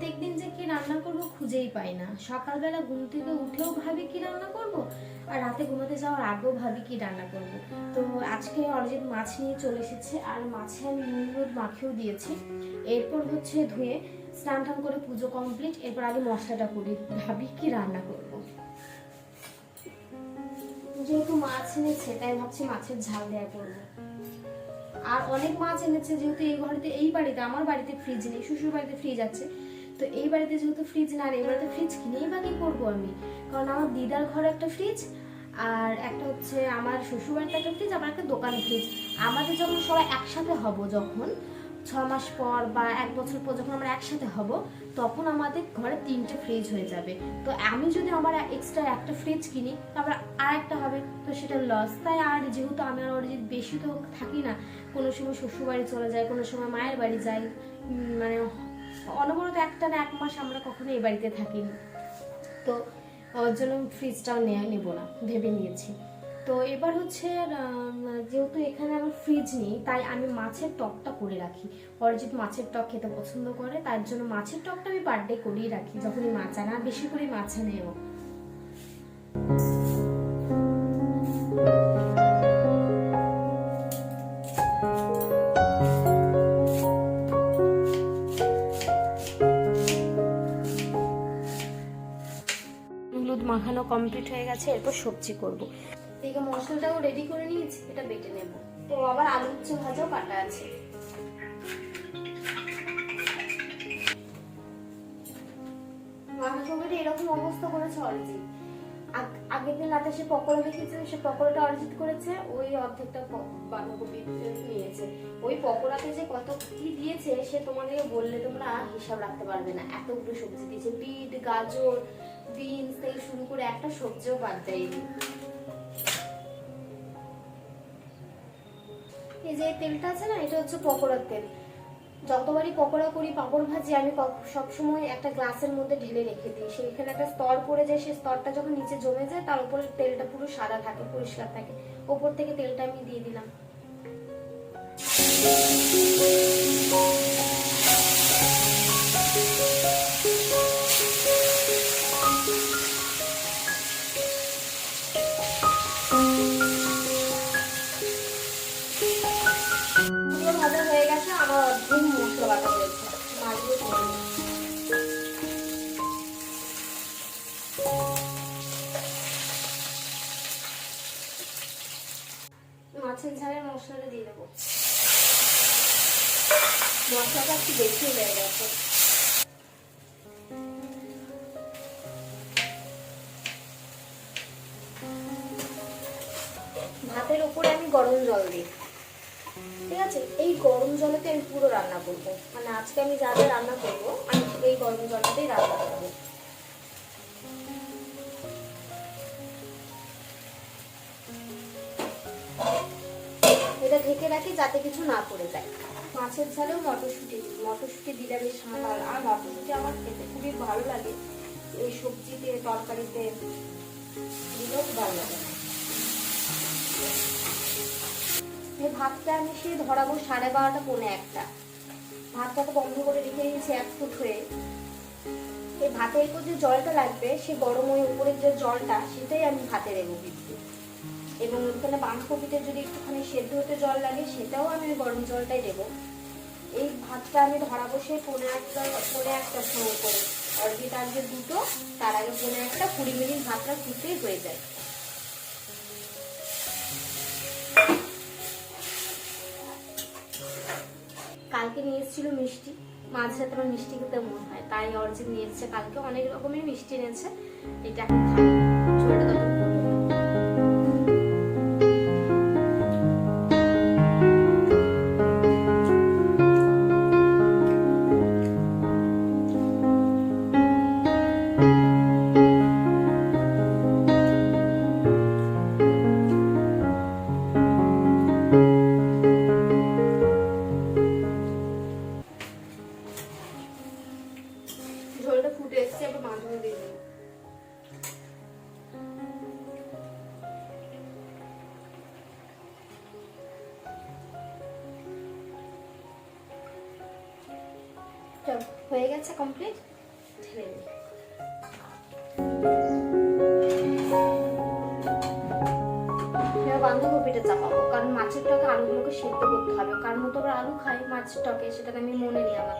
প্রত্যেক দিন যে কি রান্না করব খুঁজেই পাই না। সকালবেলা ঘুম থেকে উঠেও ভাবি কি রান্না করব, আর রাতে ঘুমাতে যাওয়ার আগেও ভাবি কি রান্না করব। তো আজকে অরিজিৎ মাছ নিয়ে চলে এসেছে, আর মাছে আমি নুন হলুদ মাখিয়েও দিয়েছি। এরপর হচ্ছে ধুয়ে স্নান টান করে পুজো কমপ্লিট এরপর আগে মশলাটা করি, ভাবি কি রান্না করব। যেহেতু মাছ এনেছে, তাই ভাবছি মাছের ঝাল দেওয়া করব। আর অনেক মাছ এনেছে, যেহেতু এই ঘরেতে, এই বাড়িতে, আমার বাড়িতে ফ্রিজ নেই, শ্বশুর বাড়িতে ফ্রিজ আছে। তো এই বাড়িতে যেহেতু ফ্রিজ না এই বাড়িতে ফ্রিজ কিনেই বা কি করব আমি? কারণ আমার দিদার ঘরে একটা ফ্রিজ আর একটা হচ্ছে আমার শ্বশুর বাড়িতে একটা ফ্রিজ আবার একটা দোকানে ফ্রিজ আমাদের যখন সবাই একসাথে হব যখন, ছ মাস পর বা এক বছর পর যখন আমরা একসাথে হব, তখন আমাদের ঘরে তিনটে ফ্রিজ হয়ে যাবে। তো আমি যদি আমার এক্সট্রা একটা ফ্রিজ কিনি তারপর আর একটা হবে, তো সেটা লস তাই আর যেহেতু আমি আর অরিজিৎ বেশি তো থাকি না, কোনো সময় শ্বশুর বাড়ি চলে যায়, কোনো সময় মায়ের বাড়ি যাই মানে অনবরত একটা না এক মাস আমরা কখনো এই বাড়িতে থাকিনি। তো ওর জন্য ফ্রিজটাও নেওয়া নেব না, ভেবে নিয়েছি। তো এবার হচ্ছে যেহেতু এখানে আমার ফ্রিজ নেই, তাই আমি মাছের টকটা করে রাখি। অরিজিৎ মাছের টক খেতে পছন্দ করে, তার জন্য মাছের টকটা আমি বার্থডে করেই রাখি, যখনই মাছ আনা, বেশি করে মাছ আনেও মাখানো কমপ্লিট হয়ে গেছে, এরপর সবজি করব। মশলাটাও রেডি করে নিয়েছি, এটা বেটে নেব। তো আবার আলু উচ্ছে ভাজাও কাটা আছে। এরকম অবস্থা করেছে অরিজিৎ আগের দিন রাতে সে পকোড়া দেখেছে সে পকোড়াটা অরিজিৎ করেছে, ওই অর্ধেকটা বাঁধাকপি নিয়েছে। ওই পকোড়াতে যে কত কি দিয়েছে, সে তোমাদেরকে বললে তোমরা হিসাব রাখতে পারবে না। এতগুলো সবজি দিয়েছে, বিট, গাজর, বিনস থেকে শুরু করে একটা সবজিও বাদ দেয়নি। এই যে তেলটা আছে না, এটা হচ্ছে পকোড়ার তেল। যতবারই পকোড়া করি, পাঁপড় ভাজি, আমি সবসময় একটা গ্লাসের মধ্যে ঢেলে রেখে দিই। সেইখানে একটা স্তর পড়ে যায়, সেই স্তরটা যখন নিচে জমে যায়, তার উপরে তেলটা পুরো সাদা থাকে, পরিষ্কার থাকে। ওপর থেকে তেলটা আমি দিয়ে দিলাম। মশলাটা একটু বেশি ভাতের উপরে আমি গরম জল দিই। ঠিক আছে? এই গরম জলেতে আমি পুরো রান্না করব। মানে আজকে আমি যা যা রান্না করব, আমি এই গরম জলটাতেই ঢেকে রাখি যাতে কিছু না পড়ে যায়। মাছের ঝালেও মটরশুঁটি মটরশুঁটি দিলে বেশ ভালো আর মটরশুঁটি আমার খেতে খুবই ভালো লাগে। এই সবজিতে, তরকারিতে দিলেও ভালো লাগে। এই ভাতটা আমি সে ধরাবো সাড়ে বারোটা, পৌনে একটা। ভাতটাকে বন্ধ করে রেখে দিয়েছি এক ফুট হয়ে। এই ভাতের উপর যে জলটা লাগবে, সে গরম হয়ে উপরের যে জলটা, সেটাই আমি ভাতে দেবো এবং ওখানে বাঁধাকপিতে যদি একটুখানি সেদ্ধ হতে জল লাগে, সেটাও আমি গরম জলটাই দেবো। এই ভাতটা আমি ধরাবো সে পনেরো একটা পনেরো একটা সময় করে তার যে দুটো, তার আগে পনেরো একটা কুড়ি মিনিট ভাতটা ফুটেই হয়ে যায়। কালকে নিয়ে এসেছিল মিষ্টি। মাঝে সাথে আমার মিষ্টি খেতে মনে হয়, তাই অরিজিৎ নিয়ে এসেছে কালকে। অনেক রকমের মিষ্টি এনেছে। এটা ঝোলটা ফুটে এসছে আবার মাঝে দিয়ে দেবো। হয়ে গেছে কমপ্লিট ঢেলে চাপাবো, কারণ মাছের টকে আলুগুলোকে সেদ্ধ করতে হবে। কারণ মতো আলু খাই মাছের টকে, সেটাকে আমি মনে নিই আমার।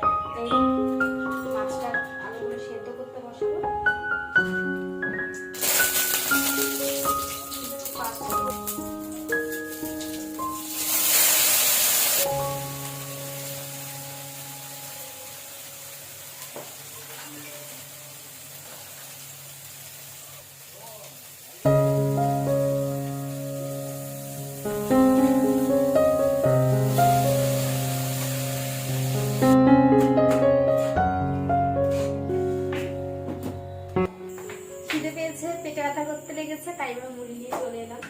তাই এবার মুড়ি নিয়ে চলে এলাম।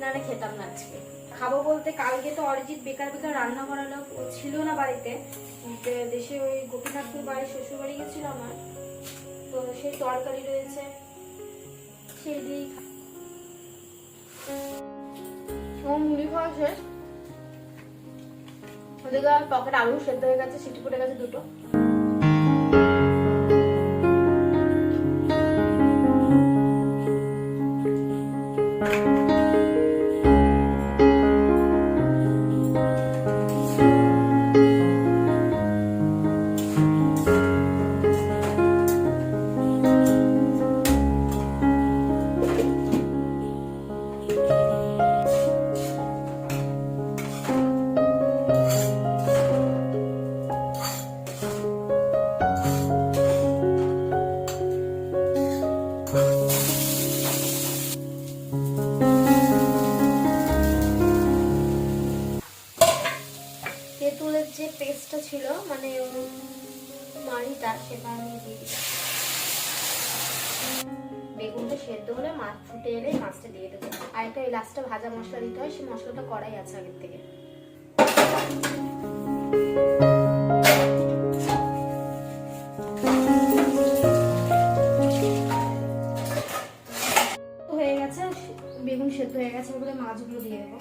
নাহলে খেতাম না আজকে। খাব বলতে কালকে তো অরিজিৎ বেকার বেকার রান্না করালো ছিল না বাড়িতে। দেশে ওই গোপীনাথপুর বাড়ি শ্বশুর বাড়ি গেছিল আমার। তো সেই তরকারি রয়েছে। সেই দিয়েই ও, মুড়ি খাওয়া শেষ ওদিকে পকেট আলু সেদ্ধ হয়ে গেছে, সিটি পড়ে গেছে দুটো। পানিটা, সেটা আমি দিয়ে দিই বেগুনটা সেদ্ধ হলে মাছ ফুটে এলে মাছটা দিয়ে দেবো। আর একটা এই লাস্টটা ভাজা মশলা দিতে হয়, সেই মশলাটা করাই আছে আগের থেকে। হয়ে গেছে, বেগুন সেদ্ধ হয়ে গেছে বলে মাছগুলো দিয়ে দেবো।